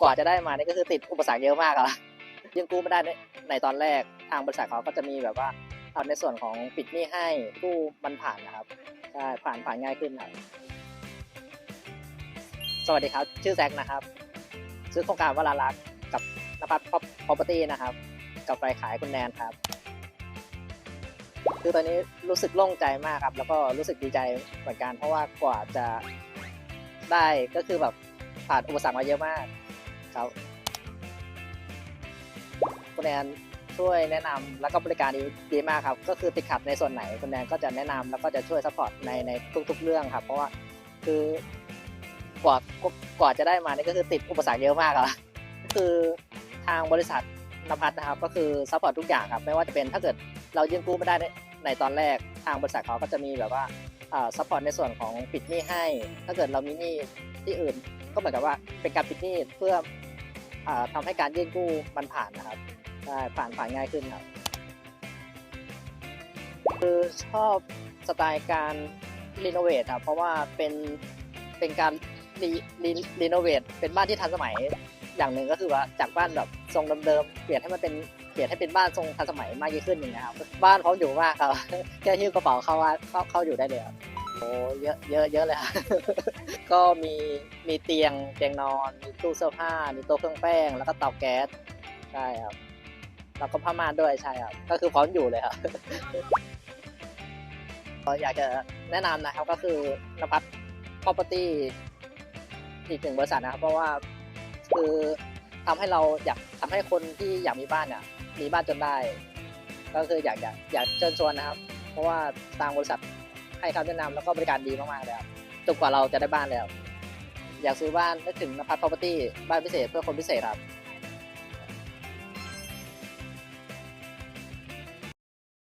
กว่าจะได้มานี่ก็คือติดอุปสรรคเยอะมากครับยังกู้ไม่ได้ในตอนแรกทางบริษัทเขาก็จะมีแบบว่าเอาในส่วนของปิดหนี้ให้กู้มันผ่านนะครับใช่ผ่านผ่านง่ายขึ้นครับสวัสดีครับ ชื่อแซกนะครับ ซื้อโครงการวรารักษ์กับนภัทร property นะครับ กับไปขายคุณแนนครับ คือตอนนี้รู้สึกโล่งใจมากครับ แล้วก็รู้สึกดีใจเหมือนกันเพราะว่ากว่าจะได้ก็คือแบบผ่านอุปสรรคมาเยอะมาก ครับคุณแนนช่วยแนะนำแล้วก็บริการดีดีมากครับ ก็คือติดขัดในส่วนไหนคุณแนนก็จะแนะนำแล้วก็จะช่วยซัพพอร์ตในในทุก ๆ เรื่องครับ เพราะว่าคือกว่ากว่าจะได้มานี่ก็คือติดอุปสรรคเยอะมากครับคือทางบริษัทนภัทรนะครับ ก็คือซัพพอร์ตทุกอย่างครับ ไม่ว่าจะเป็นถ้าเกิดเรายื่นกู้ไม่ได้ในในตอนแรกทางบริษัทเขาก็จะมีแบบว่าซัพพอร์ตในส่วนของปิดหนี้ให้ ถ้าเกิดเรามีหนี้ที่อื่น ก็เหมือนกับว่าเป็นการปิดหนี้เพื่ออาทำให้การยื่นกู้มันผ่านนะครับใช่ผ่านผ่านง่ายขึ้นครับ คือชอบสไตล์การรีโนเวทครับเพราะว่าเป็นเป็นการรีรีรีโนเวทเป็นบ้านที่ทันสมัยอย่างหนึ่งก็คือว่าจากบ้านแบบทรงเดิมๆเปลี่ยนให้มันเป็นเปลี่ยนให้เป็นบ้านทรงทันสมัยมากยิ่งขึ้นอย่างเงี้ยครับบ้านพร้อมอยู่มากครับแค่หิ้วกระเป๋าเข้าว่าเข้าเข้าอยู่ได้เลยครับ โอ้เยอะเยอะเยอะเลยครับก็มีมีเตียงเตียงนอน มีตู้เสื้อผ้า มีโต๊ะเครื่องแป้ง แล้วก็เตาแก๊ส ใช่ครับ แล้วก็ผ้าม่านด้วยใช่ครับ ก็คือพร้อมอยู่เลยครับก็อยากจะแนะนำนะครับก็คือนภัทร property อีกหนึ่งบริษัทนะครับ เพราะว่าคือทำให้เราอยากทำให้คนที่อยากมีบ้านเนี่ยมีบ้านจนได้ ก็คืออยากอยากอยากเชิญชวนนะครับ เพราะว่าทางบริษัท ให้คำแนะนำแล้วก็บริการดีมากๆเลยครับจนกว่าเราจะได้บ้านแล้ว อยากซื้อบ้านนึกถึงนภัทร property บ้านพิเศษเพื่อคนพิเศษครับ